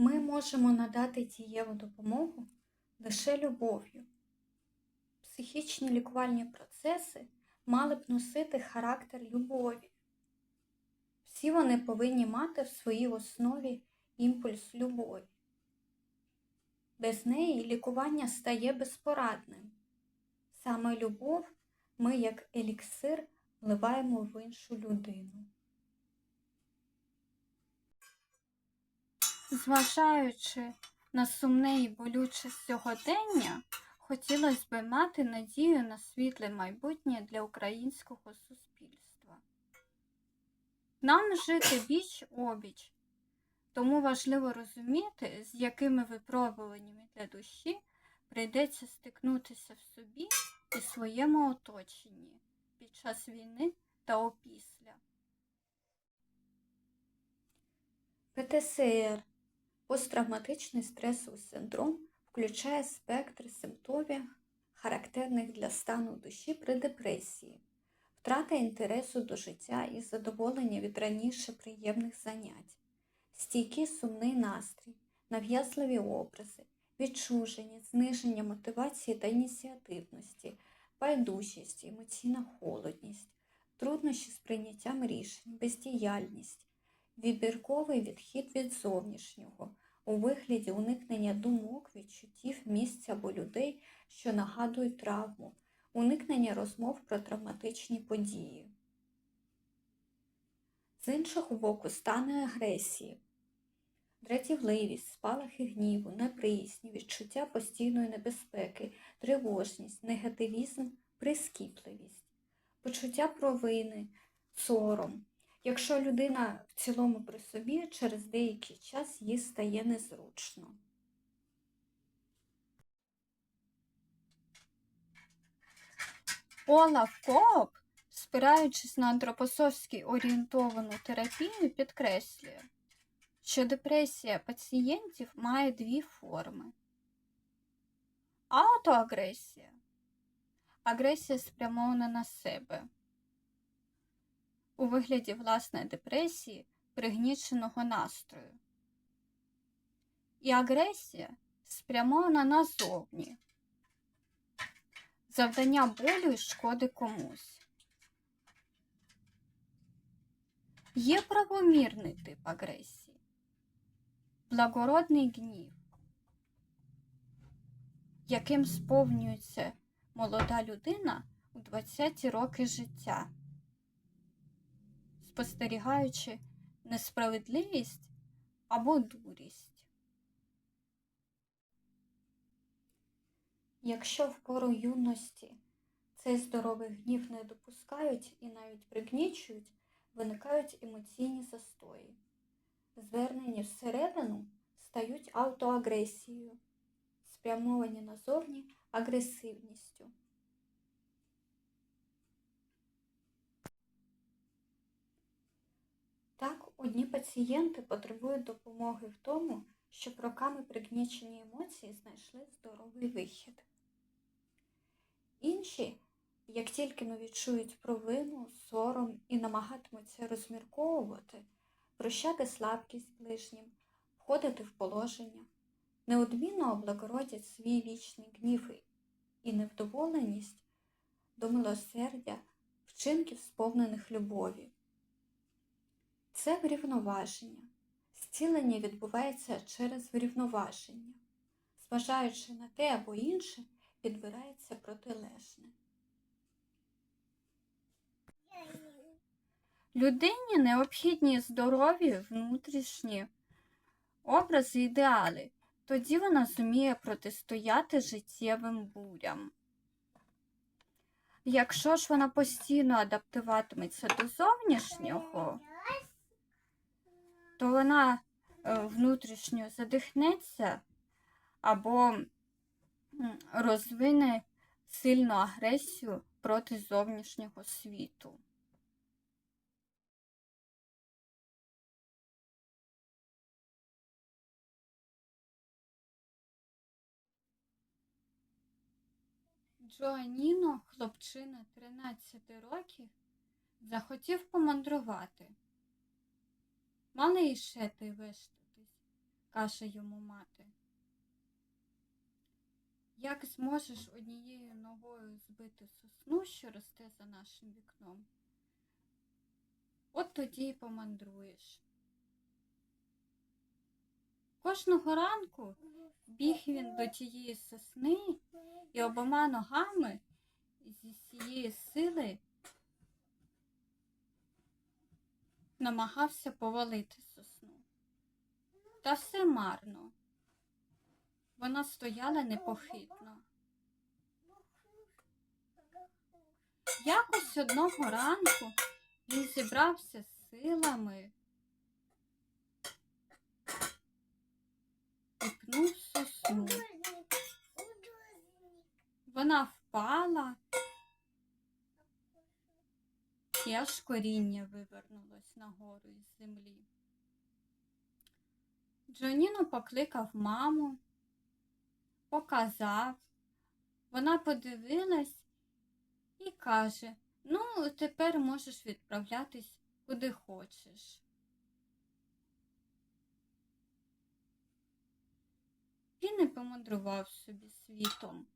Ми можемо надати дієву допомогу лише любов'ю. Психічні лікувальні процеси мали б носити характер любові. Всі вони повинні мати в своїй основі імпульс любові. Без неї лікування стає безпорадним. Саме любов ми, як еліксир, вливаємо в іншу людину. Зважаючи на сумне і болюче сьогодення, хотілося б мати надію на світле майбутнє для українського суспільства. Нам жити біч обіч, тому важливо розуміти, з якими випробуваннями для душі прийдеться стикнутися в собі і своєму оточенні під час війни та опісля. ПТСР посттравматичний стресовий синдром включає спектр симптомів, характерних для стану душі при депресії, втрата інтересу до життя і задоволення від раніше приємних занять, стійкий сумний настрій, нав'язливі образи, відчуження, зниження мотивації та ініціативності, байдужість, емоційна холодність, труднощі з прийняттям рішень, бездіяльність, вибірковий відхід від зовнішнього у вигляді уникнення думок, відчуттів, місця або людей, що нагадують травму, уникнення розмов про травматичні події. З іншого боку, стани агресії, дратівливість, спалахи гніву, неприязнь, відчуття постійної небезпеки, тривожність, негативізм, прискіпливість, почуття провини, сором. Якщо людина в цілому при собі, через деякий час їй стає незручно. Олаф Кооп, спираючись на антропософськи орієнтовану терапію, підкреслює, що депресія пацієнтів має дві форми. Аутоагресія агресія спрямована на себе у вигляді власної депресії, пригніченого настрою. І агресія спрямована назовні, завдання болю і шкоди комусь. Є правомірний тип агресії, благородний гнів, яким сповнюється молода людина у 20-ті роки життя спостерігаючи несправедливість або дурість. Якщо в пору юності цей здоровий гнів не допускають і навіть пригнічують, виникають емоційні застої. Звернені всередину стають автоагресією, спрямовані назовні агресивністю. Одні пацієнти потребують допомоги в тому, щоб роками пригнічені емоції знайшли здоровий вихід. Інші, як тільки но відчують провину, сором і намагатимуться розмірковувати, прощати слабкість ближнім, входити в положення, неодмінно облагородять свій вічний гнів і невдоволеність до милосердя, вчинків, сповнених любові. Це врівноваження. Зцілення відбувається через врівноваження. Зважаючи на те або інше, підбирається протилежне. Людині необхідні здорові внутрішні образи ідеали, тоді вона зуміє протистояти життєвим бурям. Якщо ж вона постійно адаптуватиметься до зовнішнього, то вона е, внутрішньо задихнеться або розвине сильну агресію проти зовнішнього світу. Джоаніно, хлопчина 13 років, захотів помандрувати. Малий шетий вештатись, каже йому мати. Як зможеш однією ногою збити сосну, що росте за нашим вікном, от тоді й помандруєш. Кожного ранку біг він до тієї сосни і обома ногами зі всієї сили намагався повалити сосну. Та все марно. Вона стояла непохитно. Якось одного ранку він зібрався з силами і пнув сосну. Вона впала, і аж коріння вивернулось нагору із землі. Джоніно покликав маму, показав. Вона подивилась і каже: ну, тепер можеш відправлятись куди хочеш. Він і помандрував собі світом.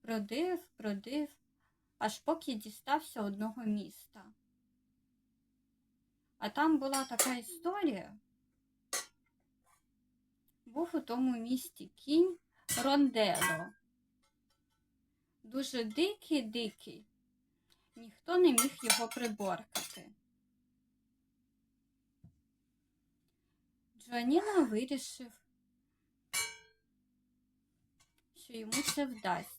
Продив, продив, аж поки дістався одного міста. А там була така історія. Був у тому місті кінь Рондело. Дуже дикий дикий. Ніхто не міг його приборкати. Джоаніна вирішив, що йому це вдасться.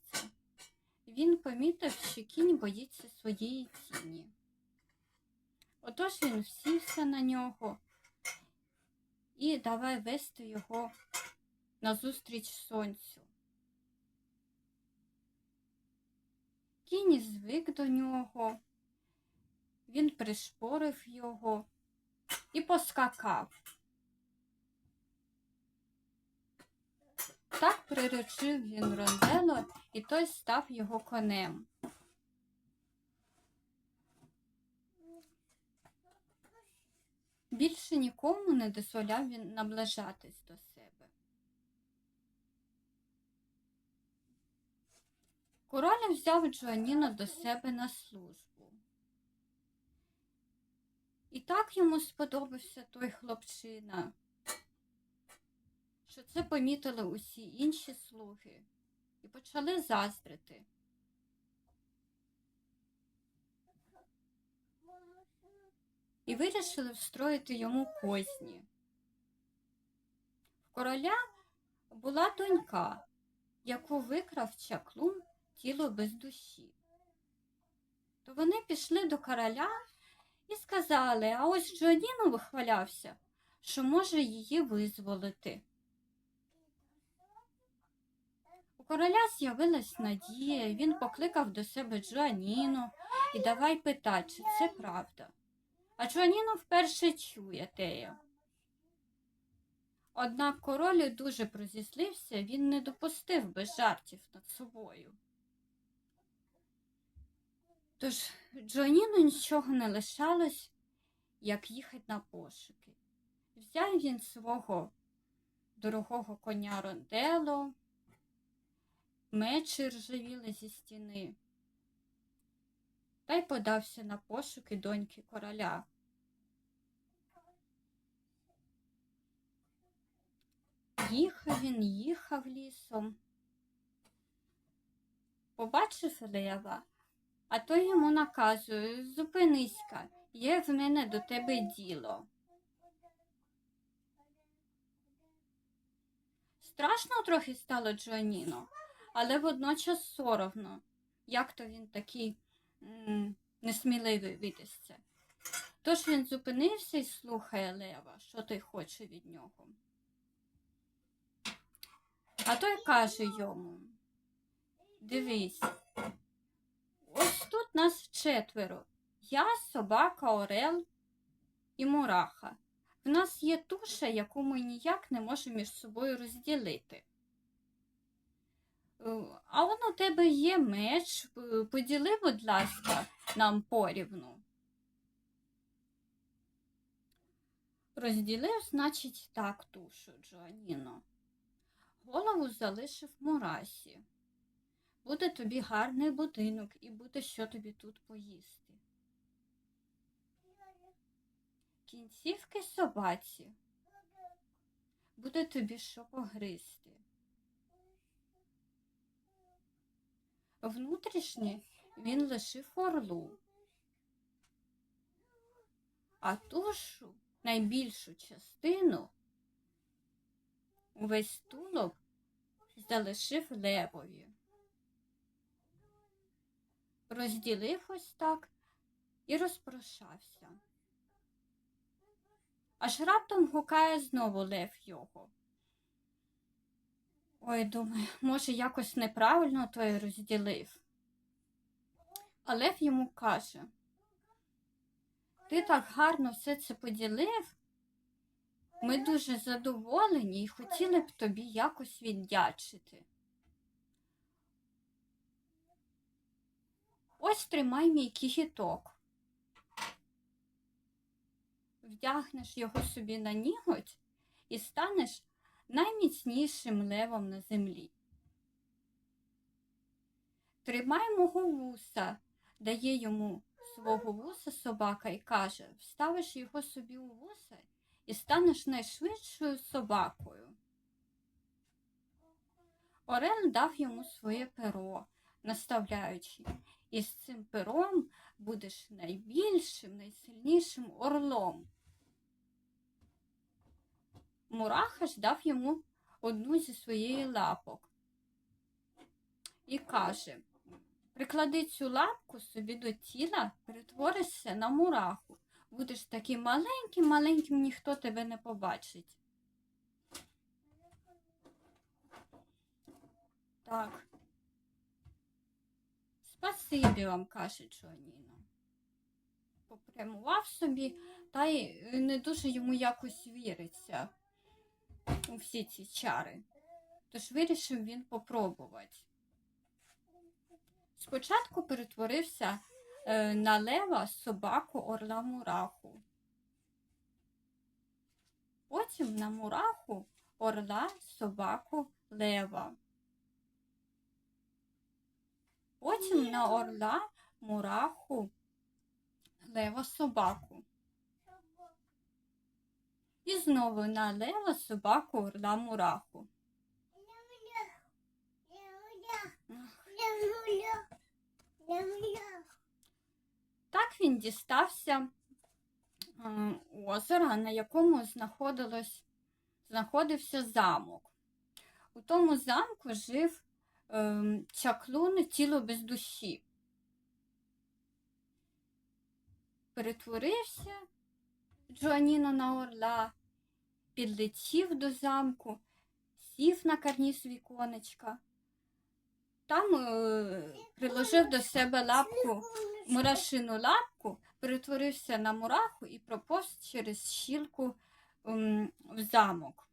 Він помітив, що кінь боїться своєї тіні. Отож він всівся на нього і давай вести його назустріч сонцю. Кінь звик до нього, він пришпорив його і поскакав. Так приручив він рондело, і той став його конем. Більше нікому не дозволяв він наближатись до себе. Король взяв Джоаніна до себе на службу. І так йому сподобався той хлопчина, що це помітили усі інші слуги і почали заздрити. і вирішили встроїти йому козні. В короля була донька, яку викрав чаклун тіло без душі. То вони пішли до короля і сказали, а ось Джоаніно вихвалявся, що може її визволити. У короля з'явилась надія, він покликав до себе Джоаніну і давай питати, чи це правда. А Джоаніно вперше чує теє. Однак король дуже прозіслився, він не допустив без жартів над собою. Тож Джоаніну нічого не лишалось, як їхати на пошуки. Взяв він свого дорогого коня Рондело, мечі ржавіли зі стіни та й подався на пошуки доньки короля. Їхав він, їхав лісом. Побачив лева, а той йому наказує зупинися, є в мене до тебе діло. Страшно трохи стало Джоаніно, але водночас соромно, як то він такий м, несміливий видасться. Тож він зупинився і слухає Лева, що той хоче від нього. А той каже йому: Дивись, ось тут нас четверо. Я, собака, Орел і Мураха. В нас є туша, яку ми ніяк не можемо між собою розділити. Е, А он у тебе є меч, поділи, будь ласка, нам порівну. Розділив, значить, так тушу, Джоаніно. Голову залишив Мурасі. Буде тобі гарний будинок і буде що тобі тут поїсти. Кінцівки собаці. Буде тобі що погризти. Внутрішнє він лишив орлу, а тушу найбільшу частину увесь тулуб залишив левові. Розділив ось так і розпрощався. Аж раптом гукає знову лев його. Ой, думаю, може, якось неправильно той розділив. А лев йому каже, ти так гарно все це поділив. Ми дуже задоволені і хотіли б тобі якось віддячити. Ось тримай мій кігіток. Вдягнеш його собі на ніготь і станеш найміцнішим левом на землі. Тримай мого вуса, дає йому свого вуса собака і каже, вставиш його собі у вуса і станеш найшвидшою собакою. Орел дав йому своє перо, наставляючи, і з цим пером будеш найбільшим, найсильнішим орлом. Мураха дав йому одну зі своєї лапок і каже, приклади цю лапку собі до тіла, перетворишся на мураху. Будеш таким маленьким, маленьким, ніхто тебе не побачить. Так. Спасибі вам, каже Джоніно. Попрямував собі, та й не дуже йому якось віриться всі ці чари. Тож вирішив він попробувати. Спочатку перетворився е, на лева, собаку, орла мураху. Потім на мураху, орла, собаку, лева. Потім на орла, мураху, лева, собаку. І знову на лева, собаку, орла, мураху. Так він дістався е, озера, на якому знаходилось, знаходився замок. У тому замку жив е, чаклун тіло без душі. Перетворився Джоаніно на орла, підлетів до замку, сів на карніз віконечка. Там е, приложив до себе лапку мурашину лапку, перетворився на мураху і проповз через щілку ем, в замок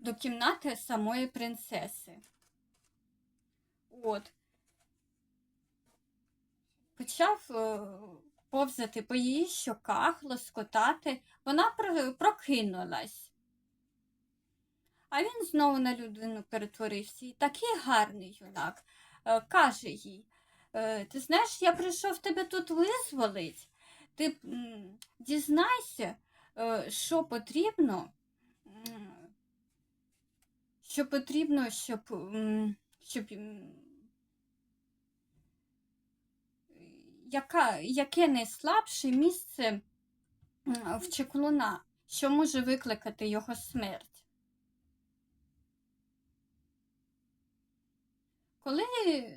до кімнати самої принцеси. От. Почав е, повзати по її щоках, лоскотати. Вона прокинулась. А він знову на людину перетворився. І такий гарний юнак. Е, Каже їй, «Е, ти знаєш, я прийшов тебе тут визволить. Ти дізнайся, е, що потрібно, що потрібно, щоб, щоб яка, яке найслабше місце в чеклуна, що може викликати його смерть. Коли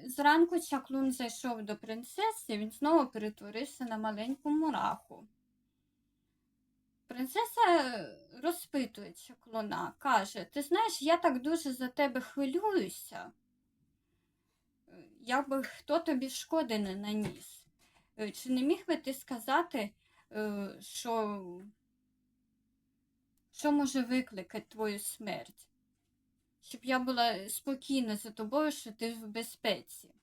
зранку чаклун зайшов до принцеси, він знову перетворився на маленьку мураху. Принцеса розпитує чаклуна, каже, ти знаєш, я так дуже за тебе хвилююся. Якби хто тобі шкоди не наніс. Е, Чи не міг би ти сказати, е, що, що може викликати твою смерть? Щоб я була спокійна за тобою, що ти в безпеці.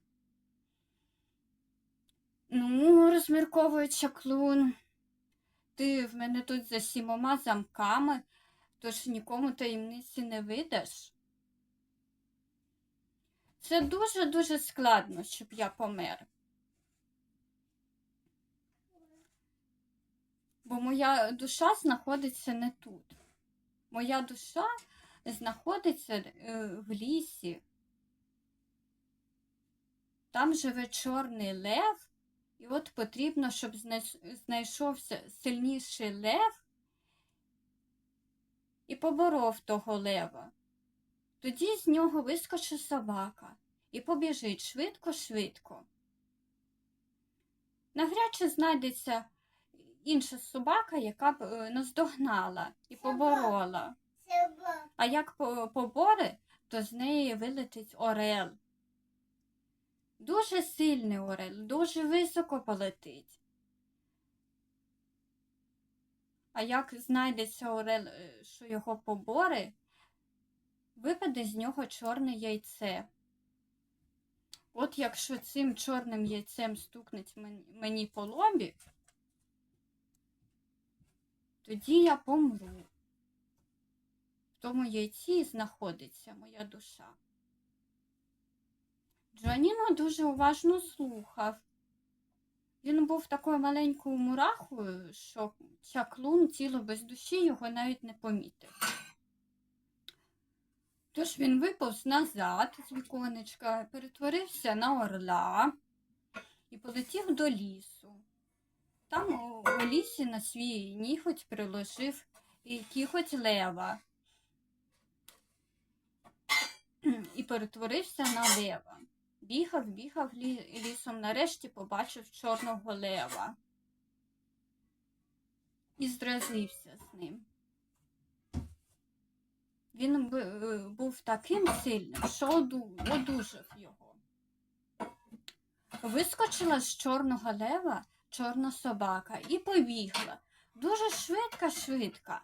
Ну, розмірковує чаклун. ти в мене тут за сімома замками, тож нікому таємниці не видаш. Це дуже-дуже складно, щоб я помер. Бо моя душа знаходиться не тут. Моя душа знаходиться е, в лісі. Там живе чорний лев, і от потрібно, щоб знайшовся сильніший лев і поборов того лева. Тоді з нього вискочить собака і побіжить швидко-швидко. Навряд чи знайдеться інша собака, яка б е, наздогнала і поборола. А як по- побори, то з неї вилетить орел. Дуже сильний орел, дуже високо полетить. А як знайдеться орел, е, що його побори, випаде з нього чорне яйце. От якщо цим чорним яйцем стукнуть мені по лобі, тоді я помру. В тому яйці знаходиться моя душа. Джоніно дуже уважно слухав. Він був такою маленькою мурахою, що чаклун тіло без душі його навіть не помітив. Тож він виповз назад з віконечка, перетворився на орла і полетів до лісу. Там у, лісі на свій ніготь приложив і кіготь лева і перетворився на лева. Бігав, бігав лісом, нарешті побачив чорного лева і зразився з ним. Він був таким сильним, що одужав його. Вискочила з чорного лева чорна собака і побігла. Дуже швидко-швидко.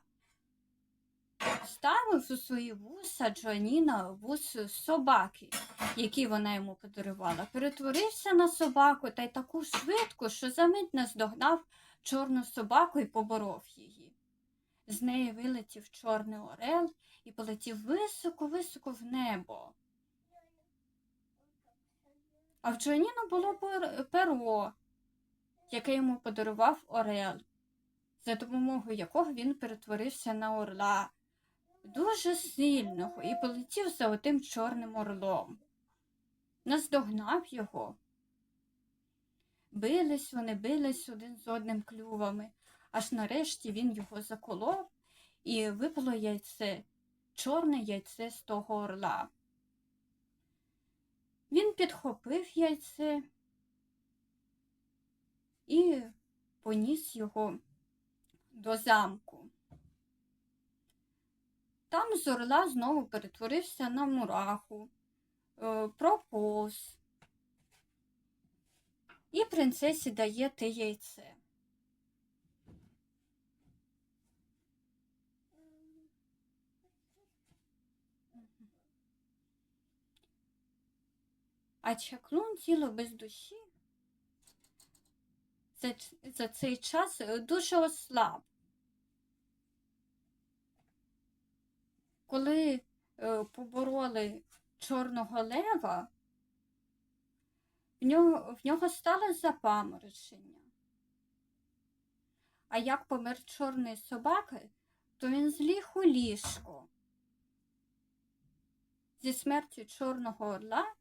Ставив у свої вуса Джоніна вус собаки, які вона йому подарувала. Перетворився на собаку та й таку швидку, що за мить наздогнав чорну собаку і поборов її. З неї вилетів чорний орел і полетів високо-високо в небо. А в Джоніна було перо, яке йому подарував орел, за допомогою якого він перетворився на орла дуже сильного і полетів за отим чорним орлом. Наздогнав його. Бились вони, бились один з одним клювами, аж нарешті він його заколов і випало яйце, чорне яйце з того орла. Він підхопив яйце і поніс його до замку. Там з орла знову перетворився на мураху, е, проповз. І принцесі дає те яйце. А чаклун тіло без душі за, цей час е, дуже ослаб. коли е, побороли чорного лева, в нього, в нього стало запаморочення. А як помер чорний собака, то він зліг у ліжко. Зі смертю чорного орла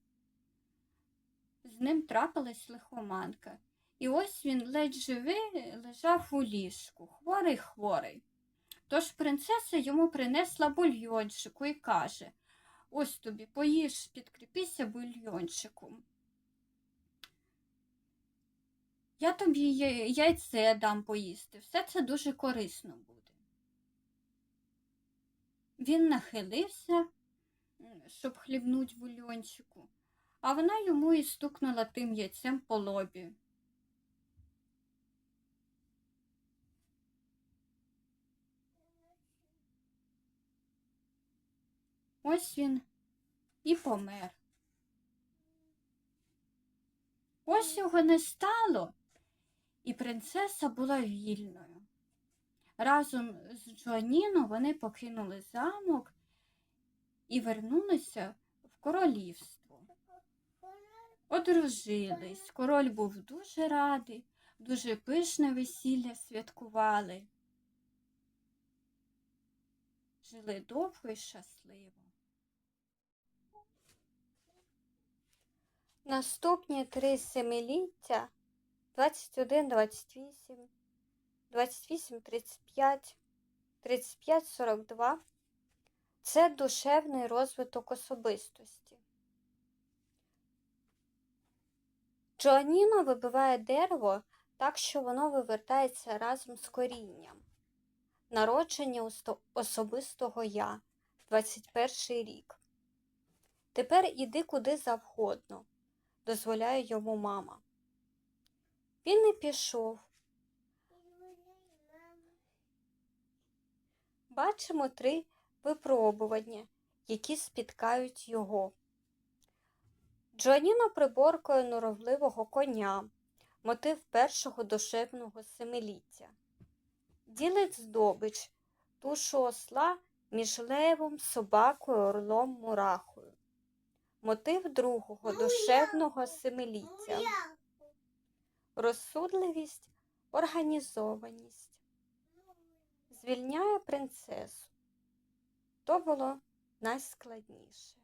з ним трапилась лихоманка. І ось він ледь живий лежав у ліжку, хворий хворий. Тож принцеса йому принесла бульйончику і каже Ось тобі, поїж, підкріпися бульйончиком. Я тобі яйце дам поїсти, все це дуже корисно буде. Він нахилився, щоб хлібнуть бульйончику, а вона йому і стукнула тим яйцем по лобі. Ось він і помер. Ось його не стало, і принцеса була вільною. Разом з Джоаніно вони покинули замок і вернулися в королівство. Одружились. Король був дуже радий, дуже пишне весілля святкували. Жили довго і щасливо. Наступні три семиліття 21, 28, 28, 35, 35, 42 це душевний розвиток особистості. Джоаніно вибиває дерево так, що воно вивертається разом з корінням. Народження особистого я, 21 рік. Тепер іди куди завгодно дозволяє йому мама. Він не пішов. Бачимо три випробування, які спіткають його. Джоаніно приборкує норовливого коня, мотив першого душевного семиліття. Ділить здобич, тушу осла між левом, собакою, орлом, мурахою мотив другого душевного семиліття, розсудливість, організованість, звільняє принцесу. То було найскладніше.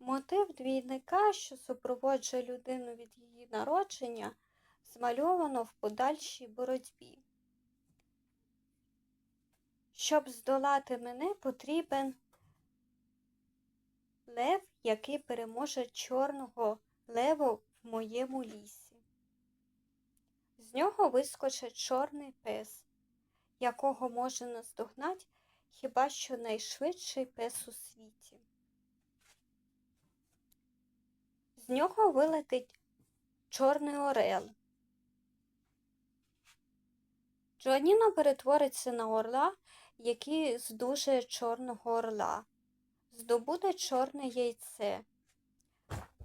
Мотив двійника, що супроводжує людину від її народження, змальовано в подальшій боротьбі. Щоб здолати мене, потрібен лев, який переможе чорного леву в моєму лісі. З нього вискочить чорний пес, якого може наздогнати хіба що найшвидший пес у світі. З нього вилетить чорний орел. Джоаніно перетвориться на орла, який здужує чорного орла, здобуде чорне яйце.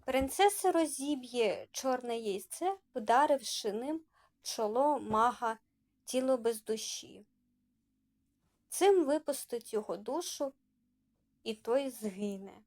Принцеса розіб'є чорне яйце, вдаривши ним чоло мага тіло без душі. Цим випустить його душу, і той згине.